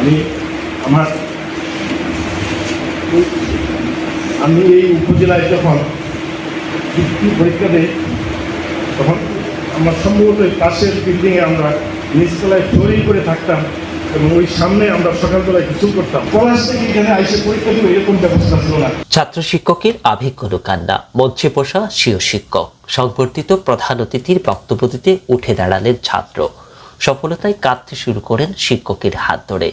আমি আমার আমি এই উপজেলায় যখন বৃত্তি পরীক্ষা তখন আমরা সম্ভবত পাশের বিল্ডিংয়ে আমরা নিচতলায় তৈরি করে থাকতাম ছাত্র শিক্ষকের আবেগঘন কান্না মঞ্চে বসা শিক্ষক, সংবর্ধিত প্রধান অতিথির বক্তব্য উঠে দাঁড়ালেন ছাত্র। সফলতায় কাঁদতে শুরু করেন শিক্ষকের হাত ধরে।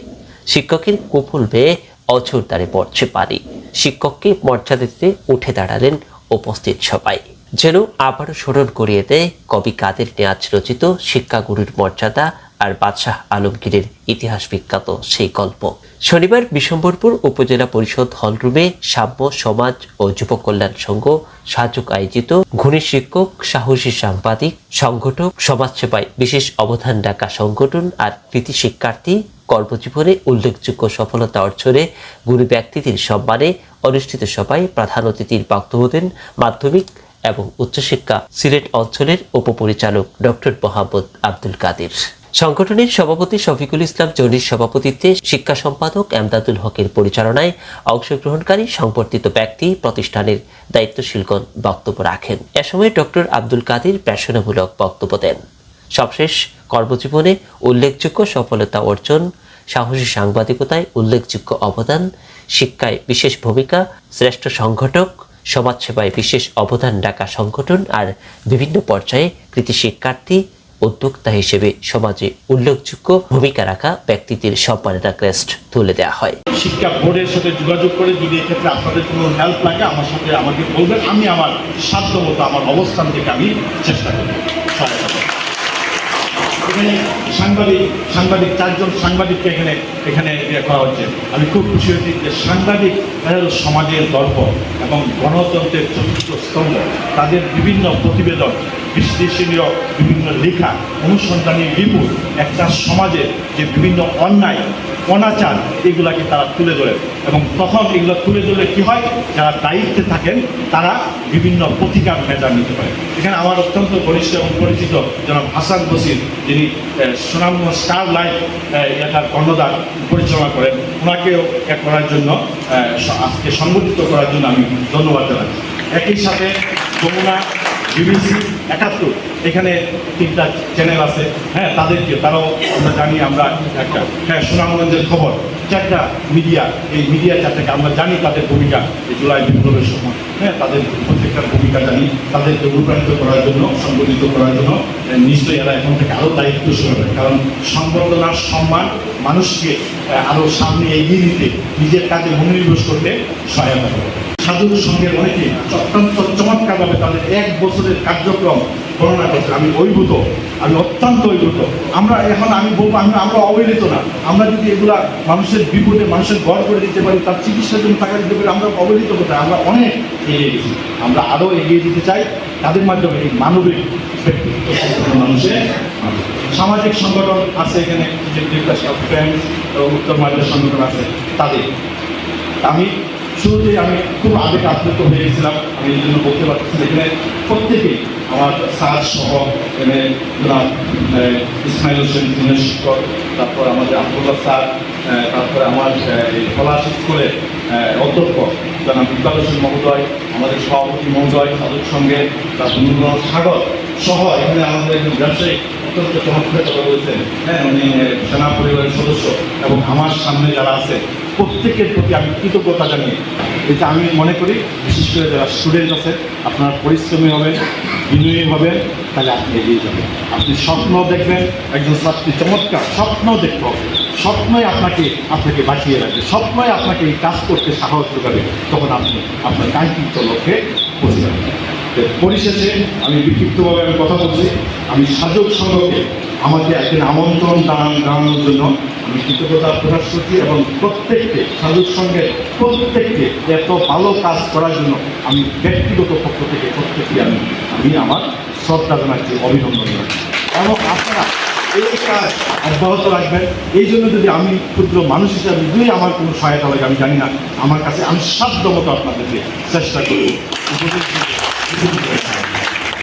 শিক্ষকের কুপুল বেয়ে অঝোর দ্বারে পড়ছে পানি। শিক্ষককে মর্যাদা দিতে উঠে দাঁড়ালেন উপস্থিত সবাই। যেন আবারও স্মরণ করিয়ে দেয় কবি কাদের নেয়াজ রচিত শিক্ষাগুরুর মর্যাদা আর বাদশাহ আলমগীরের ইতিহাস বিখ্যাত সেই গল্প। শনিবার বিশম্বরপুর উপজেলা পরিষদ হলরুমে সাম্য, সমাজ ও যুব কল্যাণ সংঘ সাহায্য আয়োজিত ঘুণী শিক্ষক, সাহসী সাংবাদিক, সংগঠক, সমাজসেবায় বিশেষ অবদান রাখা সংগঠন আর কৃতি শিক্ষার্থী কর্মজীবনে উল্লেখযোগ্য সফলতা অর্জনে গুরু ব্যক্তিদের সম্মানে অনুষ্ঠিত সভায় প্রধান অতিথির বক্তব্য দেন মাধ্যমিক এবং উচ্চশিক্ষা সিলেট অঞ্চলের উপপরিচালক ডক্টর মোহাম্মদ আব্দুল কাদের। সংগঠনের সভাপতি শফিকুল ইসলাম জনির সভাপতিত্বে শিক্ষা সম্পাদক এমদাদুল হকের পরিচালনায় অংশগ্রহণকারী সংবর্ধিত ব্যক্তি প্রতিষ্ঠানের দায়িত্বশীলগণ বক্তব্য রাখেন। এ সময় ডক্টর আব্দুল কাদের প্রেষণামূলক বক্তব্য দেন। সবশেষ কর্মজীবনে উল্লেখযোগ্য সফলতা অর্জন, সাহসী সাংবাদিকতায় উল্লেখযোগ্য অবদান, শিক্ষায় বিশেষ ভূমিকা, শ্রেষ্ঠ সংগঠক, সমাজসেবায় বিশেষ অবদান রাখা সংগঠন আর বিভিন্ন পর্যায়ে কৃতি শিক্ষার্থী, উদ্যোক্তা হিসেবে সমাজে উল্লেখযোগ্য ভূমিকা রাখা ব্যক্তিদের সম্মাননা ক্রেস্ট তুলে দেওয়া হয় শিক্ষা বোর্ডের সাথে যোগাযোগ করে যদি এক্ষেত্রে আপনাদের কোনো হেল্প লাগে, আমার সাথে আমাকে বলবেন, আমি আমার সাধ্য মতো আমার অবস্থান থেকে আমি চেষ্টা করব। এখানে সাংবাদিক সাংবাদিক, চারজন সাংবাদিককে এখানে এখানে ইয়ে করা হচ্ছে। আমি খুব খুশি হয়েছি যে সাংবাদিক তারা সমাজের দর্প এবং গণতন্ত্রের চতুর্থ স্তম্ভ। তাদের বিভিন্ন প্রতিবেদন, বিশ্লেষণীয় বিভিন্ন লেখা, অনুসন্ধানী রিপোর্ট একটা সমাজের যে বিভিন্ন অন্যায় অনাচার, এগুলাকে তারা তুলে ধরে। এবং তখন এগুলো তুলে ধরলে কি হয়? যারা দায়িত্বে থাকেন, তারা বিভিন্ন প্রতিকার মেজার নিতে পারে। এখানে আমার অত্যন্ত ঘনিষ্ঠ এবং পরিচিত জনাব হাসান বসির, যিনি সুনামগঞ্জ স্টার লাইফ এলাকার কর্ণধার, পরিচালনা করেন। ওনাকেও এক করার জন্য আজকে সংগঠিত করার জন্য আমি ধন্যবাদ জানাচ্ছি। একই সাথে যমুনা বিবিসি একাত্তর। এখানে তিনটা চ্যানেল আছে। হ্যাঁ তাদেরকে, তারাও আমরা জানি, আমরা একটা হ্যাঁ সুনামগঞ্জের খবর। চারটা মিডিয়া এই মিডিয়া চারটাকে আমরা জানি তাদের ভূমিকা এই জুলাই বিপ্লবের সময়। হ্যাঁ তাদের প্রত্যেকটার ভূমিকা জানি, তাদেরকে অনুপ্রাণিত করার জন্য, সংগঠিত করার জন্য নিশ্চয়ই এরা এখন থেকে আরও দায়িত্বশীল হবে। কারণ সংবর্ধনার সম্মান মানুষকে আরও সামনে এগিয়ে নিতে, নিজের কাজে মনোনিবেশ করতে সহায়তা করবে সাধু সঙ্গের অনেকে অত্যন্ত চমৎকারভাবে তাদের এক বছরের কার্যক্রম বর্ণনা করছে আমি অভিভূত আমি অত্যন্ত অভিভূত আমরা এখন আমি বলব, আমি, আমরা অবহেলিত না। আমরা যদি এগুলা মানুষের বিপদে মানুষের গড় করে দিতে পারি, তার চিকিৎসার জন্য টাকা দিতে পারি, আমরা অবহেলিত কোথায় আমরা অনেক এগিয়ে গেছি। আমরা আরও এগিয়ে দিতে চাই তাদের মাধ্যমে এই মানবিক মানুষের সামাজিক সংগঠন আছে এখানে যে উত্তর মার্গের সংগঠন আছে তাদের। আমি শুরুতেই আমি খুব আবেগ আপ্লুত হয়ে গেছিলাম আমি এই জন্য বলতে পারছি না, এখানে প্রত্যেকেই আমার স্যার সহ এখানে ইসমাইল হোসেন দিনের শিক্ষক তারপর আমাদের আব্দুল্লাহ স্যার তারপরে আমার পলাশ স্কুলের অধ্যক্ষ। ইকবাল হোসেন মহোদয়, আমাদের সভাপতি মহোদয় তাদের সঙ্গে নুরুল সাগর সহ এখানে আমাদের একজন ব্যবসায়ী অত্যন্ত চমৎকার কথা বলেছেন। হ্যাঁ উনি সেনা পরিবারের সদস্য এবং আমার সামনে যারা আছে, প্রত্যেকের প্রতি আমি কৃতজ্ঞতা জানিয়ে, এটা আমি মনে করি, বিশেষ করে যারা স্টুডেন্ট আছে আপনার পরিশ্রমী হবেন, বিনয়ী হবেন তাহলে আপনি এগিয়ে যাবেন। আপনি স্বপ্ন দেখবেন, একজন ছাত্রী চমৎকার, স্বপ্ন দেখব স্বপ্নই আপনাকে আপনাকে বাঁচিয়ে রাখবে। স্বপ্নই আপনাকে এই কাজ করতে সাহস যোগাবে। তখন আপনি আপনার কাঙ্ক্ষিত লক্ষ্যে পৌঁছে যাবেন পরিশেষে আমি বিক্ষিপ্তভাবে আমি কথা বলছি। আমি সাজক সংঘকে আমাকে একদিন আমন্ত্রণ জানান- জানানোর জন্য আমি কৃতজ্ঞতা প্রকাশ করছি এবং প্রত্যেককে সাধুর সঙ্গে প্রত্যেককে এত ভালো কাজ করার জন্য আমি ব্যক্তিগত পক্ষ থেকে প্রত্যেককে আমি আমি আমার শ্রদ্ধা জানাচ্ছি, অভিনন্দন জানাচ্ছি। এবং আপনারা এই কাজ অব্যাহত রাখবেন। এই জন্য যদি আমি ক্ষুদ্র মানুষ হিসাবে যদি আমার কোনো সহায়তা লাগে, আমি জানি না, আমার কাছে আমি সাধ্য মতো আপনাদেরকে চেষ্টা করব।